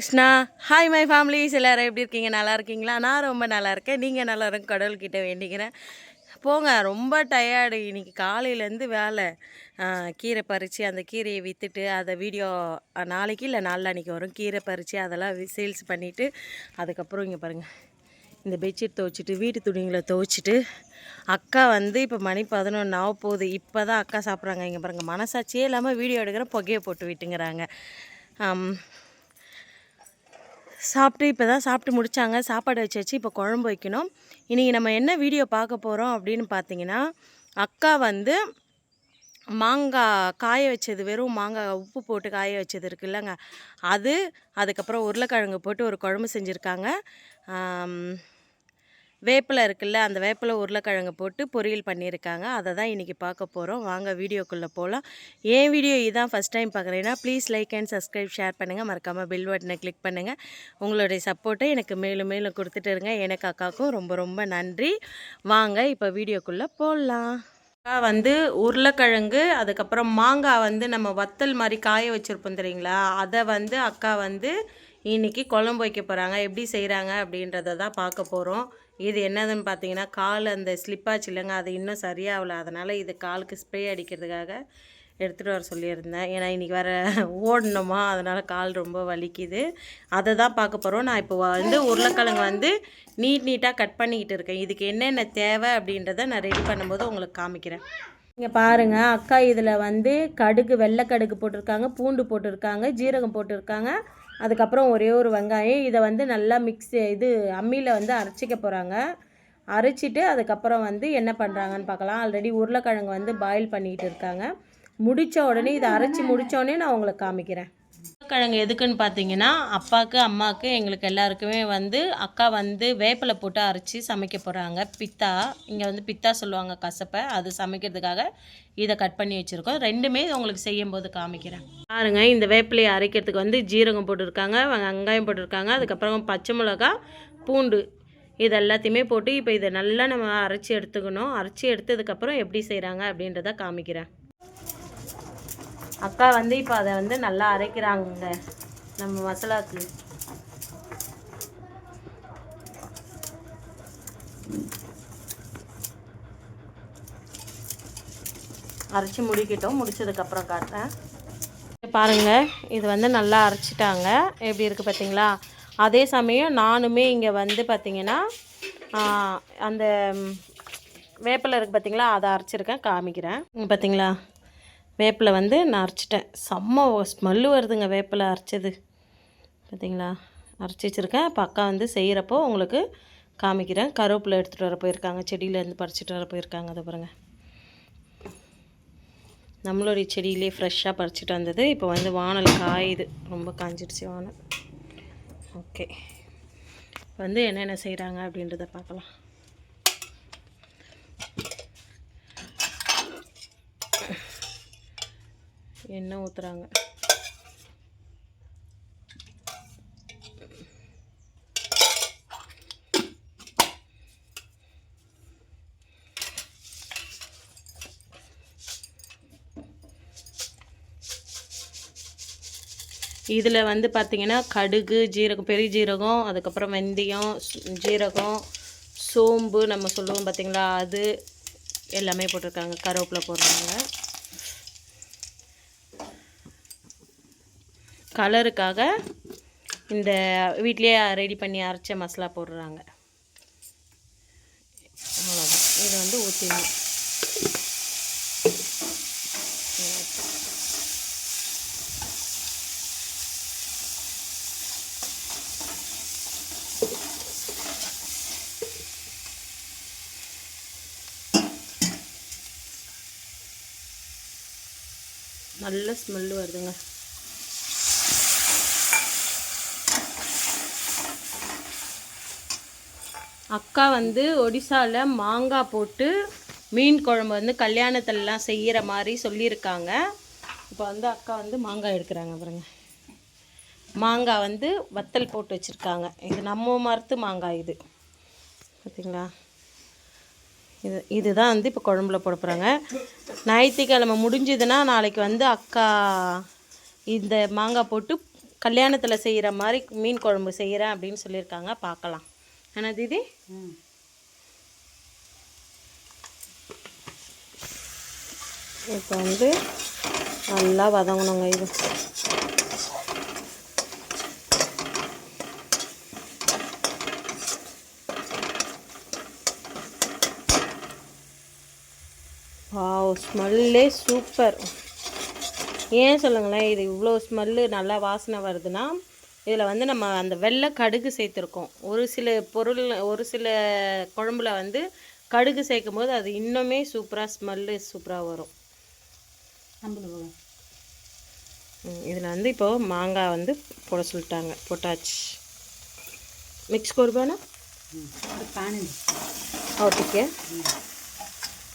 Krishna. Hi my families எல்லோரும் எப்படி இருக்கீங்க? நல்லா இருக்கீங்களா? நான் ரொம்ப நல்லா இருக்கேன். நீங்கள் நல்லா இருக்கும் கடவுள்கிட்ட வேண்டிக்கிறேன். போங்க. ரொம்ப டயர்டு இன்னைக்கு காலையிலேருந்து வேலை. கீரை பறித்து அந்த கீரையை விற்றுட்டு அதை வீடியோ நாளைக்கு இல்லை நாளான்னைக்கு வரும். கீரை பறித்து அதெல்லாம் சேல்ஸ் பண்ணிவிட்டு அதுக்கப்புறம் இங்கே பாருங்கள் இந்த பெட்ஷீட் துவைச்சிட்டு வீட்டு துணிங்களை துவைச்சிட்டு அக்கா வந்து இப்போ மணி பதினொன்று ஆக போகுது. இப்போ தான் அக்கா சாப்பிட்றாங்க. இங்கே பாருங்கள் மனசாட்சியே இல்லாமல் வீடியோ எடுக்கிறேன் புகையை போட்டு விட்டுங்கிறாங்க. சாப்பிட்டு இப்போ தான் சாப்பிட்டு முடித்தாங்க சாப்பாடு வச்சு வச்சு இப்போ குழம்பு வைக்கணும். இன்றைக்கி நம்ம என்ன வீடியோ பார்க்க போகிறோம் அப்படின்னு பார்த்தீங்கன்னா அக்கா வந்து மாங்காய் காய வச்சது வெறும் மாங்காய் உப்பு போட்டு காய வச்சது இருக்குல்லங்க அது அதுக்கப்புறம் உருளைக்கிழங்கு போட்டு ஒரு குழம்பு செஞ்சுருக்காங்க. வேப்பிலை இருக்குல்ல அந்த வேப்பிலை உருளைக்கிழங்கு போட்டு பொரியல் பண்ணியிருக்காங்க. அதை தான் இன்றைக்கி பார்க்க போகிறோம் வாங்க வீடியோக்குள்ளே போகலாம் ஏன் வீடியோ இதான் ஃபஸ்ட் டைம் பார்க்குறீங்கன்னா please like and subscribe share பண்ணுங்கள் மறக்காமல் பில் பட்டனை கிளிக் பண்ணுங்கள் உங்களுடைய சப்போர்ட்டை எனக்கு மேலும் மேலும் கொடுத்துட்டு இருங்க. எனக்கு அக்காவுக்கும் ரொம்ப ரொம்ப நன்றி. வாங்க இப்போ வீடியோக்குள்ளே போடலாம் வந்து உருளைக்கிழங்கு அதுக்கப்புறம் மாங்காய் வந்து நம்ம வத்தல் மாதிரி காய வச்சுருப்போம் தெரியுங்களா? அதை வந்து அக்கா வந்து இன்னைக்கு குழம்பு வைக்க போகிறாங்க எப்படி செய்கிறாங்க அப்படின்றத தான் பார்க்க போகிறோம் இது என்னதுன்னு பார்த்தீங்கன்னா கால் அந்த ஸ்லிப்பாச்சு இல்லைங்க அது இன்னும் சரியாகல. அதனால் இது காலுக்கு ஸ்ப்ரே அடிக்கிறதுக்காக எடுத்துகிட்டு வர சொல்லியிருந்தேன். ஏன்னா இன்றைக்கி வேறு ஓடணுமா? அதனால் கால் ரொம்ப வலிக்குது. அதை தான் பார்க்க போகிறோம் நான் இப்போ வந்து உருளைக்கிழங்கு வந்து நீட் நீட்டாக கட் பண்ணிக்கிட்டு இருக்கேன். இதுக்கு என்னென்ன தேவை அப்படின்றத நான் ரெடி பண்ணும்போது உங்களுக்கு காமிக்கிறேன். இங்கே பாருங்கள் அக்கா இதில் வந்து கடுகு வெள்ளை கடுகு போட்டிருக்காங்க பூண்டு போட்டிருக்காங்க ஜீரகம் போட்டிருக்காங்க. அதுக்கப்புறம் ஒரே ஒரு வெங்காயம். இதை வந்து நல்லா மிக்ஸ் இது அம்மியில் வந்து அரைச்சிக்க போகிறாங்க அரைச்சிட்டு அதுக்கப்புறம் வந்து என்ன பண்ணுறாங்கன்னு பார்க்கலாம். ஆல்ரெடி உருளைக்கிழங்கு வந்து பாயில் பண்ணிக்கிட்டு இருக்காங்க. முடித்த உடனே இதை அரைச்சி முடித்த உடனே நான் உங்களுக்கு காமிக்கிறேன். உருளைக்கிழங்கு எதுக்குன்னு பார்த்தீங்கன்னா அப்பாவுக்கு அம்மாவுக்கு எங்களுக்கு எல்லாருக்குமே வந்து அக்கா வந்து வேப்பிலை போட்டு அரைச்சி சமைக்க போகிறாங்க பித்தா இங்கே வந்து பித்தா சொல்லுவாங்க கசப்பை. அது சமைக்கிறதுக்காக இதை கட் பண்ணி வச்சுருக்கோம். ரெண்டுமே உங்களுக்கு செய்யும் போது காமிக்கிறேன். பாருங்க இந்த வேப்பிலையை அரைக்கிறதுக்கு வந்து ஜீரகம் போட்டிருக்காங்க வெங்காயம் போட்டிருக்காங்க அதுக்கப்புறம் பச்சை மிளகா பூண்டு இது எல்லாத்தையுமே போட்டு இப்போ இதை நல்லா நம்ம அரைச்சி எடுத்துக்கணும். அரைச்சி எடுத்ததுக்கப்புறம் எப்படி செய்கிறாங்க அப்படின்றத காமிக்கிறேன். அக்கா வந்து இப்போ அதை வந்து நல்லா அரைக்கிறாங்க நம்ம மசாலாக்கு அரைச்சி முடிக்கட்டும். முடிச்சதுக்கப்புறம் காட்டுறேன். பாருங்கள் இது வந்து நல்லா அரைச்சிட்டாங்க. எப்படி இருக்குது பார்த்தீங்களா அதே சமயம் நானுமே இங்கே வந்து பார்த்தீங்கன்னா அந்த வேப்பில் இருக்குது பார்த்தீங்களா அதை அரைச்சிருக்கேன் காமிக்கிறேன். பார்த்தீங்களா வேப்பிலை வந்து நான் அரைச்சிட்டேன். செம்ம ஸ்மெல்லு வருதுங்க வேப்பிலை அரைச்சது. பார்த்தீங்களா அரைச்சி வச்சுருக்கேன். இப்போ அக்கா வந்து செய்கிறப்போ உங்களுக்கு காமிக்கிறேன். கருவேப்பிலை எடுத்துகிட்டு வர போயிருக்காங்க. செடியிலேருந்து பறிச்சிட்டு வர போயிருக்காங்க. அதை பாருங்கள் நம்மளுடைய செடியிலே ஃப்ரெஷ்ஷாக பறிச்சிட்டு வந்தது. இப்போ வந்து வானல் காயுது. ரொம்ப காஞ்சிடுச்சு வானல் ஓகே வந்து என்னென்ன செய்கிறாங்க அப்படின்றத பார்க்கலாம். எண்ணெய் ஊற்றுறாங்க இதில் வந்து பார்த்திங்கன்னா கடுகு ஜீரகம் பெரிய ஜீரகம் அதுக்கப்புறம் வெந்தயம் ஜீரகம் சோம்பு நம்ம சொல்லுவோம் பார்த்திங்களா அது எல்லாமே போட்டிருக்காங்க. கருவேப்பிலை போடுறாங்க. கலருக்காக இந்த வீட்லேயே ரெடி பண்ணி அரைச்ச மசாலா போடுறாங்க. அவ்வளோதான் இதை வந்து ஊற்றிடணும் நல்ல ஸ்மெல்லு வருதுங்க. அக்கா வந்து ஒடிசாவில் மாங்காய் போட்டு மீன் குழம்பு வந்து கல்யாணத்துலலாம் செய்கிற மாதிரி சொல்லியிருக்காங்க. இப்போ வந்து அக்கா வந்து மாங்காய் எடுக்கிறாங்க பாருங்க. மாங்காய் வந்து வத்தல் போட்டு வச்சுருக்காங்க. இது நம்ம மரத்து மாங்காய் இது. பார்த்திங்களா இது இதுதான் வந்து இப்போ குழம்புல போட போகிறாங்க ஞாயிற்றுக்கிழமை முடிஞ்சதுன்னா நாளைக்கு வந்து அக்கா இந்த மாங்காய் போட்டு கல்யாணத்தில் செய்கிற மாதிரி மீன் குழம்பு செய்கிறேன் அப்படின்னு சொல்லியிருக்காங்க. பார்க்கலாம். என்ன தீதி? இப்போ வந்து நல்லா வதங்கணுங்க இது. வாவ் ஸ்மெல்லே சூப்பர். ஏன் சொல்லுங்களேன் இது இவ்வளோ ஸ்மெல்லு நல்லா வாசனை வருதுன்னா இதில் வந்து நம்ம அந்த வெள்ளை கடுகு சேர்த்துருக்கோம். ஒரு சில பொருள் ஒரு சில குழம்புல வந்து கடுகு சேர்க்கும் போது அது இன்னுமே சூப்பராக ஸ்மெல்லு சூப்பராக வரும். இதில் வந்து இப்போது மாங்காய் வந்து போட சொல்லிட்டாங்க போட்டாச்சு. மிக்ஸ் கொடுப்பானா? ஓகே.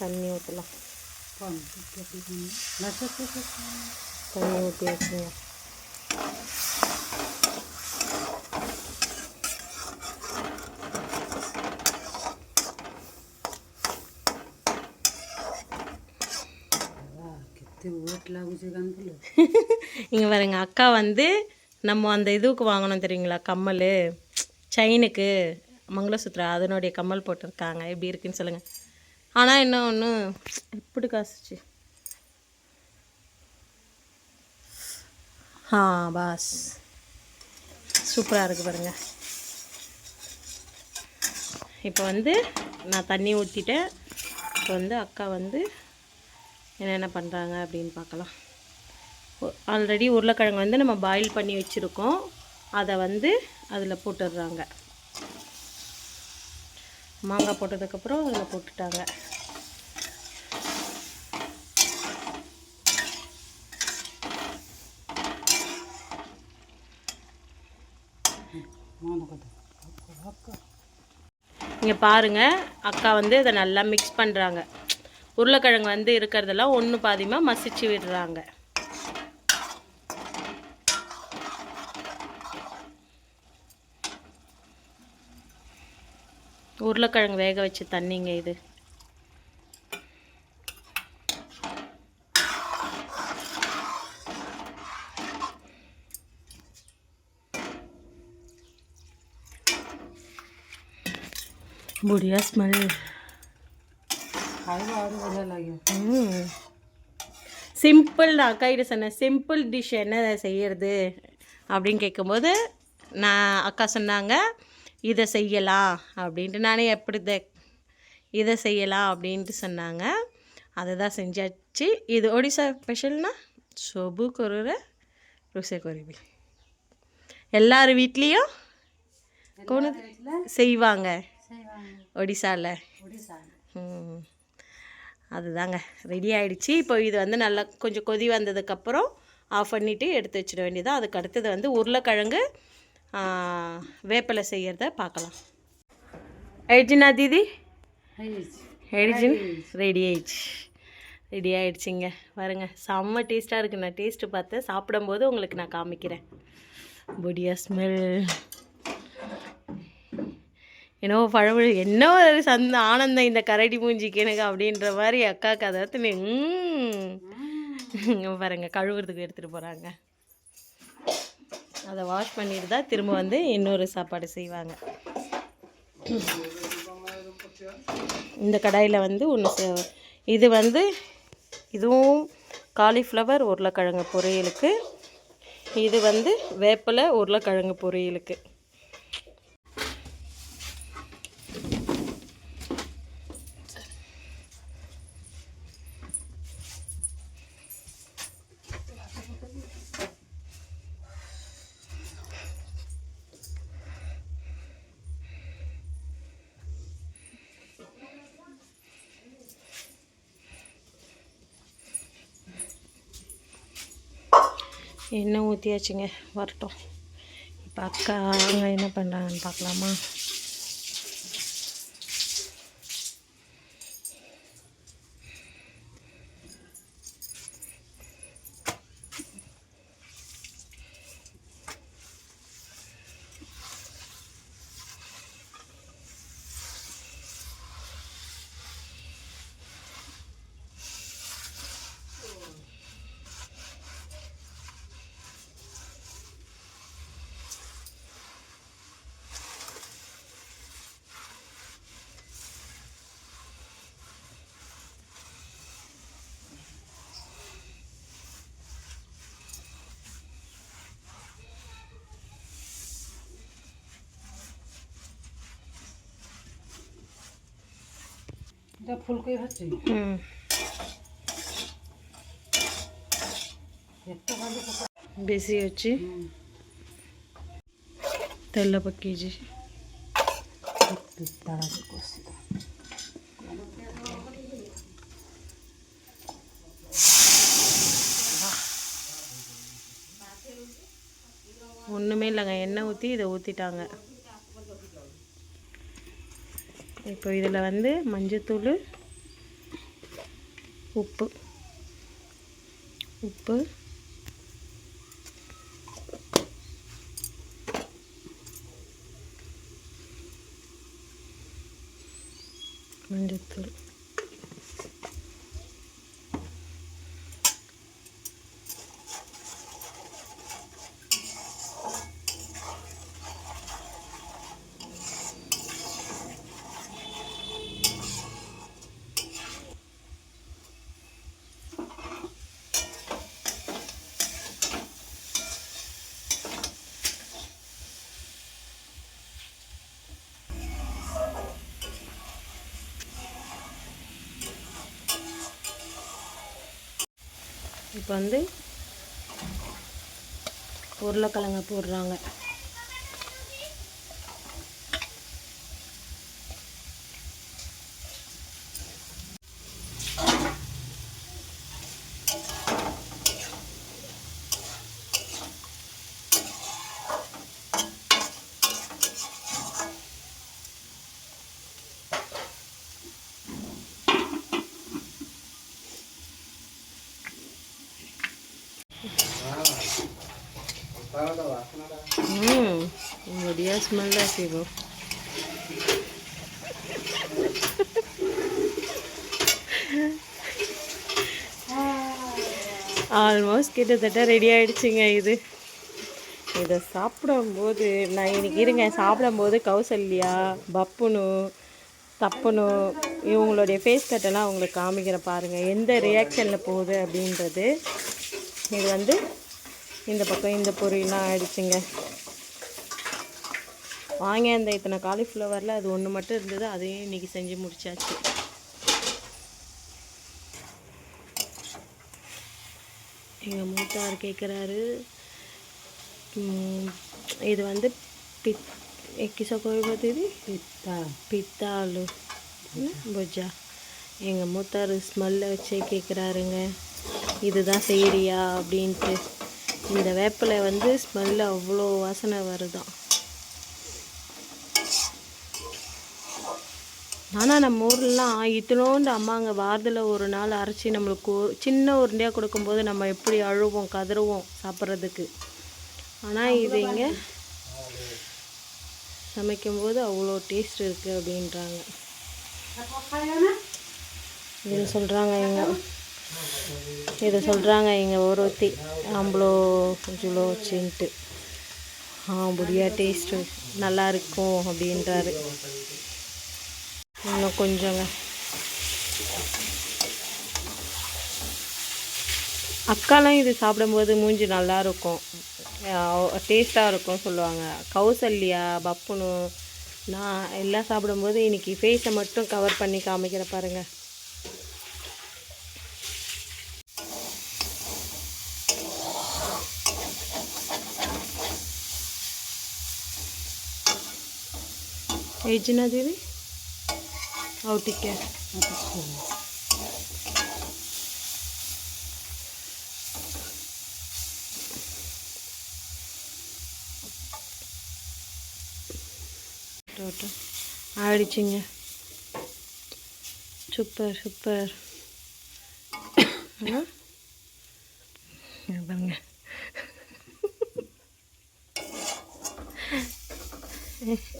தண்ணி ஊற்றலாம் தண்ணி ஊற்றி வச்சுங்க இங்கே பாருங்க அக்கா வந்து நம்ம அந்த இதுக்கு வாங்கினோம் தெரியுங்களா? கம்மல். செயினுக்கு மங்களசூத்ரா அதனுடைய கம்மல் போட்டிருக்காங்க. எப்படி இருக்குன்னு சொல்லுங்கள் ஆனால் என்ன ஒன்று எப்படி காசுச்சு. ஆ பாஸ். சூப்பராக இருக்குது பாருங்க. இப்போ வந்து நான் தண்ணி ஊற்றிட்டேன் இப்போ வந்து அக்கா வந்து என்னென்ன பண்ணுறாங்க அப்படின்னு பார்க்கலாம். ஆல்ரெடி உருளைக்கிழங்கு வந்து நம்ம பாயில் பண்ணி வச்சுருக்கோம். அதை வந்து அதில் போட்டுடுறாங்க. மாங்காய் போட்டதுக்கப்புறம் அதில் போட்டுட்டாங்க. அக்கா இங்கே பாருங்கள் அக்கா வந்து இதை நல்லா மிக்ஸ் பண்ணுறாங்க உருளைக்கிழங்கு வந்து இருக்கிறதெல்லாம் ஒன்று பாதியமாக மசிச்சு விடுறாங்க உருளைக்கிழங்கு வேக வச்ச தண்ணிங்க இது बुढ़िया स्मेल ଖାଇବା ଆହୁରି ବଢ଼ିଆ ଲାଗିବ சிம்பிள் நான் அக்காகிட்ட சொன்னேன் சிம்பிள் டிஷ் என்ன செய்யறது அப்படின்னு கேட்கும்போது நான் அக்கா சொன்னாங்க இதை செய்யலாம் அப்படின்ட்டு நானே எப்படி இதை இதை செய்யலாம் அப்படின்ட்டு சொன்னாங்க அதை தான் செஞ்சாச்சு இது ஒடிசா ஸ்பெஷல்னா சொபு கொருற ருசை கொருவி எல்லார் வீட்லேயும் கொண்டு செய்வாங்க செய்வாங்க ஒடிசாவில் ஒடிசா ம். அதுதாங்க. ரெடி ஆகிடுச்சு இப்போ இது வந்து நல்லா கொஞ்சம் கொதி வந்ததுக்கப்புறம் ஆஃப் பண்ணிவிட்டு எடுத்து வச்சிட வேண்டியதான் அதுக்கு அடுத்தது வந்து உருளைக்கிழங்கு வேப்பிலை செய்கிறத பார்க்கலாம். ஆயிடுச்சுண்ணா தீதி? ஆயிடுச்சு. ரெடி ஆயிடுச்சு. ரெடி ஆகிடுச்சிங்க பாருங்க செம்ம டேஸ்ட்டாக இருக்குது நான் டேஸ்ட்டு பார்த்து சாப்பிடும்போது உங்களுக்கு நான் காமிக்கிறேன். பொடியா ஸ்மெல் என்னவோ பழமொழி என்ன ஒரு சந்த ஆனந்தம் இந்த கரடி மூஞ்சிக்கு எனக்கு அப்படின்ற மாதிரி அக்கா கதை வந்து பாருங்க கழுவுறதுக்கு எடுத்துகிட்டு போகிறாங்க அதை வாஷ் பண்ணிட்டு தான் திரும்ப வந்து இன்னொரு சாப்பாடு செய்வாங்க. இந்த கடாயில் வந்து ஒன்று இது வந்து இதுவும் காலிஃப்ளவர் உருளைக்கிழங்கு பொரியலுக்கு. இது வந்து வேப்பிலை உருளைக்கிழங்கு பொரியலுக்கு. எண்ணெய் ஊற்றியாச்சுங்க வரட்டும். இப்போ அக்கா அவங்க என்ன பண்ணுறாங்கன்னு பார்க்கலாமா? এটা ফুলকপি ভাজছি হুম। ବେଶୀ ଅଛି ତେଲ ପକେଇଛି ஒன்றுமே இல்லைங்க எண்ணெய் ஊற்றி இதை ஊற்றிட்டாங்க இப்போ இதில் வந்து மஞ்சத்தூள் உப்பு உப்பு மஞ்சத்தூள். இப்போ வந்து உருளைக்கிழங்க போடுறாங்க. ਹੂੰ ਵਧੀਆ ਸਮੈਲ ਆ ਸੀ ਉਹ ஆல்மோஸ்ட் கிட்டத்தட்ட ரெடி ஆகிடுச்சிங்க இது. இதை சாப்பிடும்போது நான் இன்றைக்கி இருங்க சாப்பிடும்போது கௌசல்யா பப்புனு தப்புனு இவங்களுடைய ஃபேஸ் கட்டெல்லாம் அவங்களுக்கு காமிக்கிற பாருங்கள் எந்த ரியாக்ஷனில் போகுது அப்படின்றது. இது வந்து இந்த பக்கம் இந்த பொரியெல்லாம் ஆயிடுச்சுங்க. வாங்க அந்த இத்தனை காலிஃப்ளவரில் அது ஒன்று மட்டும் இருந்தது அதையும் இன்னைக்கு செஞ்சு முடிச்சாச்சு. எங்கள் மூத்தார் கேட்குறாரு இது வந்து பித் கிசோ கோயில் இது? পিতা பித்தாலு புஜா. எங்கள் மூத்தார் ஸ்மெல்லை வச்சே கேட்குறாருங்க இதுதான் செய்கிறியா அப்படின்ட்டு. இந்த வேப்பிலை வந்து ஸ்மெல்லு அவ்வளோ வாசனை வருதாம் ஆனால் நம்ம ஊர்லலாம் இத்தனோண்டு அம்மாங்க வாரத்தில் ஒரு நாள் அரைச்சி நம்மளுக்கு சின்ன உருண்டையாக கொடுக்கும்போது நம்ம எப்படி அழுவோம் கதறுவோம் சாப்பிட்றதுக்கு. ஆனால் இது இங்கே சமைக்கும்போது அவ்வளோ டேஸ்ட் இருக்குது அப்படின்றாங்க. இது சொல்கிறாங்க எங்க இதை சொல்கிறாங்க எங்கள் ஒருத்தி. அவ்வளோ இவ்வளோ வச்சுன்ட்டு ஆ முடியா டேஸ்ட்டு நல்லா இருக்கும் அப்படின்றாரு. இன்னும் கொஞ்சங்க. அக்காலாம் இது சாப்பிடும்போது மூஞ்சி நல்லா இருக்கும். டேஸ்ட்டாக இருக்கும் சொல்லுவாங்க. கௌசல்யா பப்புனு நான் எல்லாம் சாப்பிடும்போது இன்னைக்கு ஃபேஸை மட்டும் கவர் பண்ணி காமிக்கிற ଏଇ ଚିନା ଦେବି ଆଉ ଟିକେ ஆயிடுச்சுங்க சூப்பர் சூப்பர் பாருங்க Yeah.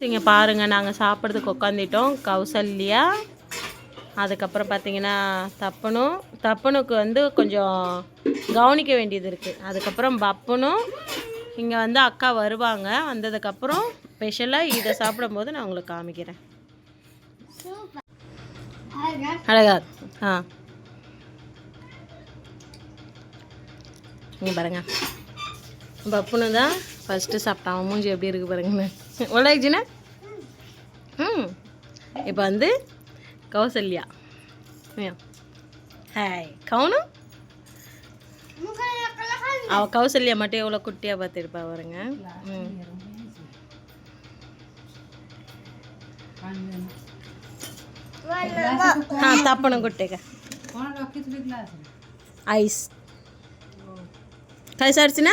இங்கே பாருங்க நாங்கள் சாப்பிட்றதுக்கு உட்காந்துட்டோம் கௌசல்யா அதுக்கப்புறம் பார்த்தீங்கன்னா தப்பனும் தப்பனுக்கு வந்து கொஞ்சம் கவனிக்க வேண்டியது இருக்குது அதுக்கப்புறம் பப்பனும் இங்கே வந்து அக்கா வருவாங்க. வந்ததுக்கப்புறம் ஸ்பெஷலாக இதை சாப்பிடும்போது நான் உங்களுக்கு காமிக்கிறேன். அழகா. ஆ. இங்கே பாருங்க. பப்புனு தான் ஃபஸ்ட்டு சாப்பிட்டான் மூஞ்சி எப்படி இருக்குது பாருங்கண்ணே. ஒலாயிடுச்சுண்ணே ம். இப்போ வந்து கௌசல்யா. Hi gown? அவள் கௌசல்யா மட்டும் எவ்வளோ குட்டியாக பார்த்துருப்பா பாருங்க. ம். తప్పను కొట్టేగా ஐஸ். కలిసి అడిచినా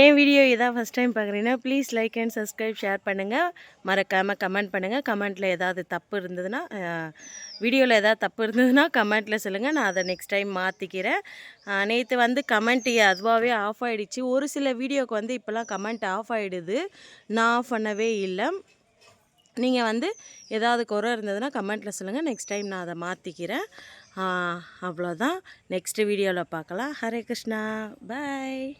என் வீடியோ இதான் ஃபஸ்ட் டைம் பார்க்குறீங்கன்னா please like and subscribe share பண்ணுங்கள் மறக்காமல் கமெண்ட் பண்ணுங்கள் கமெண்ட்டில் ஏதாவது தப்பு இருந்ததுன்னா வீடியோவில் ஏதாவது தப்பு இருந்ததுன்னா கமெண்ட்டில் சொல்லுங்கள் நான் அதை நெக்ஸ்ட் டைம் மாற்றிக்கிறேன் நேற்று வந்து கமெண்ட் அதுவாகவே ஆஃப் ஆகிடுச்சு ஒரு சில வீடியோக்கு வந்து இப்போல்லாம் கமெண்ட் ஆஃப் ஆகிடுது நான் ஆஃப் பண்ணவே இல்லை. நீங்கள் வந்து ஏதாவது குறை இருந்ததுன்னா கமெண்ட்டில் சொல்லுங்கள் நெக்ஸ்ட் டைம் நான் அதை மாற்றிக்கிறேன் அவ்வளோதான் நெக்ஸ்ட் வீடியோவில் பார்க்கலாம். ஹரே கிருஷ்ணா. பாய்